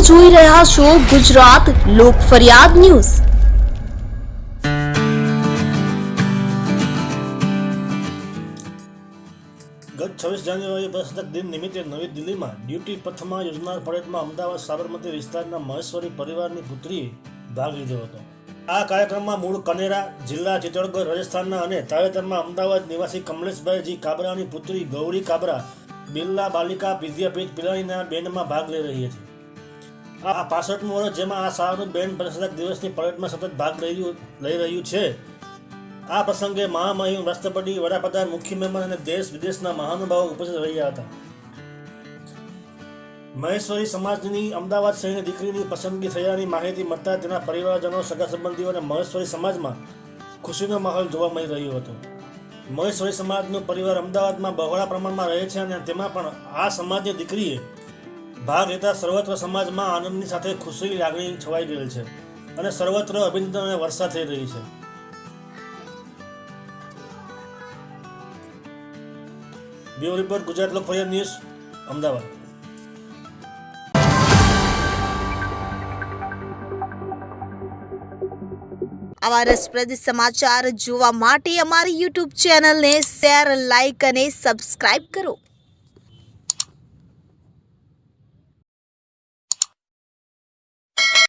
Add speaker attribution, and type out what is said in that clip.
Speaker 1: જોઈ રહ્યા છો ગુજરાત લોક ફરિયાદ ન્યૂઝ.
Speaker 2: ગત છવ્વીસ જાન્યુઆરી પ્રજાસત્તાક દિન નિમિત્તે નવી દિલ્હીમાં ડ્યુટી પથમાં યોજનાર પરેડમાં અમદાવાદ સાબરમતી વિસ્તારના મહેશ્વરી પરિવારની પુત્રીએ ભાગ લીધો હતો. આ કાર્યક્રમમાં મૂળ કનેરા, જિલ્લા ચિત્તોડગઢ, રાજસ્થાનના અને તાજેતરમાં અમદાવાદ નિવાસી કમલેશભાઈ જી કાબરાની પુત્રી ગૌરી કાબરા, બિરલા બાલિકા વિદ્યાપીઠ પિલાણીના બેન્ડમાં ભાગ લઈ રહી હતી. આ પાસઠમું વર્ષ જેમાં આ શાળાનું બેન પ્રજાસત્તાક દિવસની પરેડમાં સતત ભાગ રહ્યું લઈ રહ્યું છે. આ પ્રસંગે મહામહિમ રાષ્ટ્રપતિ, વડાપ્રધાન, મુખ્ય મહેમાન અને દેશ વિદેશના મહાનુભાવો ઉપસ્થિત રહ્યા હતા. મહેશ્વરી સમાજની અમદાવાદ શહેરની દીકરીની પસંદગી થયાની માહિતી મળતા તેના પરિવારજનો સગા સંબંધીઓ અને મહેશ્વરી સમાજમાં ખુશીનો માહોલ જોવા મળી રહ્યો હતો. મહેશ્વરી સમાજનો પરિવાર અમદાવાદમાં બહોળા પ્રમાણમાં રહે છે અને તેમાં પણ આ સમાજની દીકરીએ ભાગ લેતા સર્વત્ર સમાજમાં આનંદની સાથે ખુશીની લાગણી છવાઈ ગયેલ છે અને સર્વત્ર અભિનંદન અને વર્ષા થઈ રહી છે. Bureau report, Gujarat Lok news, Ahmedabad.
Speaker 1: આવા રસપ્રદ સમાચાર જોવા માટે અમારી યુટ્યુબ ચેનલને શેર લાઇક અને સબસ્ક્રાઇબ કરો.